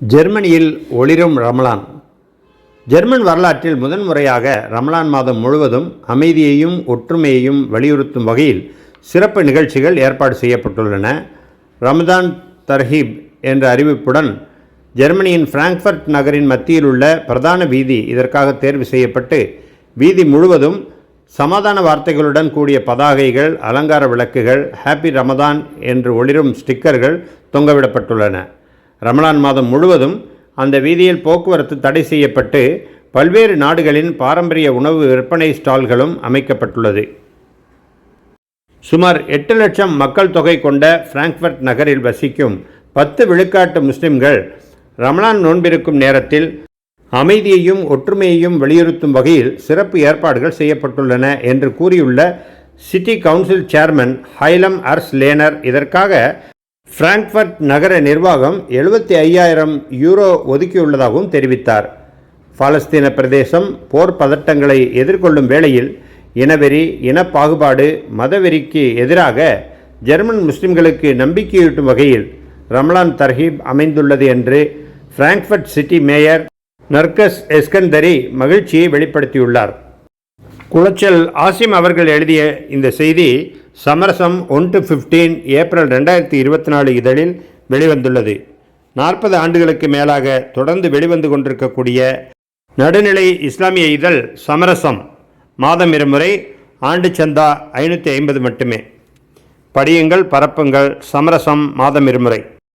ஜெர்மனியில் ஒளிரும் ரமலான். ஜெர்மன் வரலாற்றில் முதன்முறையாக ரமலான் மாதம் முழுவதும் அமைதியையும் ஒற்றுமையையும் வலியுறுத்தும் வகையில் சிறப்பு நிகழ்ச்சிகள் ஏற்பாடு செய்யப்பட்டுள்ளன. ரமதான் தர்ஹீப் என்ற அறிவிப்புடன் ஜெர்மனியின் பிராங்க்ஃபர்ட் நகரின் மத்தியில் உள்ள பிரதான வீதி இதற்காக தேர்வு செய்யப்பட்டு வீதி முழுவதும் சமாதான வார்த்தைகளுடன் கூடிய பதாகைகள் அலங்கார விளக்குகள் ஹாப்பி ரமதான் என்று ஒளிரும் ஸ்டிக்கர்கள் தொங்கவிடப்பட்டுள்ளன. ரமலான் மாதம் முழுவதும் அந்த வீதியில் போக்குவரத்து தடை செய்யப்பட்டு பல்வேறு நாடுகளின் பாரம்பரிய உணவு விற்பனை ஸ்டால்களும் அமைக்கப்பட்டுள்ளது. சுமார் எட்டு லட்சம் மக்கள் தொகை கொண்ட பிராங்க்ஃபர்ட் நகரில் வசிக்கும் பத்து விழுக்காட்டு முஸ்லிம்கள் ரமலான் நோன்பிருக்கும் நேரத்தில் அமைதியையும் ஒற்றுமையையும் வலியுறுத்தும் வகையில் சிறப்பு ஏற்பாடுகள் செய்யப்பட்டுள்ளன என்று கூறியுள்ள சிட்டி கவுன்சில் சேர்மன் ஹைலம் அர்ஸ் லேனர் இதற்காக பிராங்க்ஃபர்ட் நகர நிர்வாகம் எழுபத்தி ஐயாயிரம் யூரோ ஒதுக்கியுள்ளதாகவும் தெரிவித்தார். பாலஸ்தீன பிரதேசம் போர் பதட்டங்களை எதிர்கொள்ளும் வேளையில் இனவெறி இனப்பாகுபாடு மதவெறிக்கு எதிராக ஜெர்மன் முஸ்லிம்களுக்கு நம்பிக்கையூட்டும் வகையில் ரமலான் தர்ஹீப் அமைந்துள்ளது என்று Frankfurt city mayor Nargess Eskandari மகிழ்ச்சியை வெளிப்படுத்தியுள்ளார். குளச்சல் ஆசிம் அவர்கள் எழுதிய இந்த செய்தி சமரசம் ஒன் டு ஃபிஃப்டீன் ஏப்ரல் ரெண்டாயிரத்தி இருபத்தி நாலு இதழில் வெளிவந்துள்ளது. நாற்பது ஆண்டுகளுக்கு மேலாக தொடர்ந்து வெளிவந்து கொண்டிருக்கக்கூடிய நடுநிலை இஸ்லாமிய இதழ் சமரசம் மாதம் இருமுறை ஆண்டு சந்தா ஐநூற்றி ஐம்பது மட்டுமே. படியுங்கள் பரப்புங்கள் சமரசம் மாதம் இருமுறை.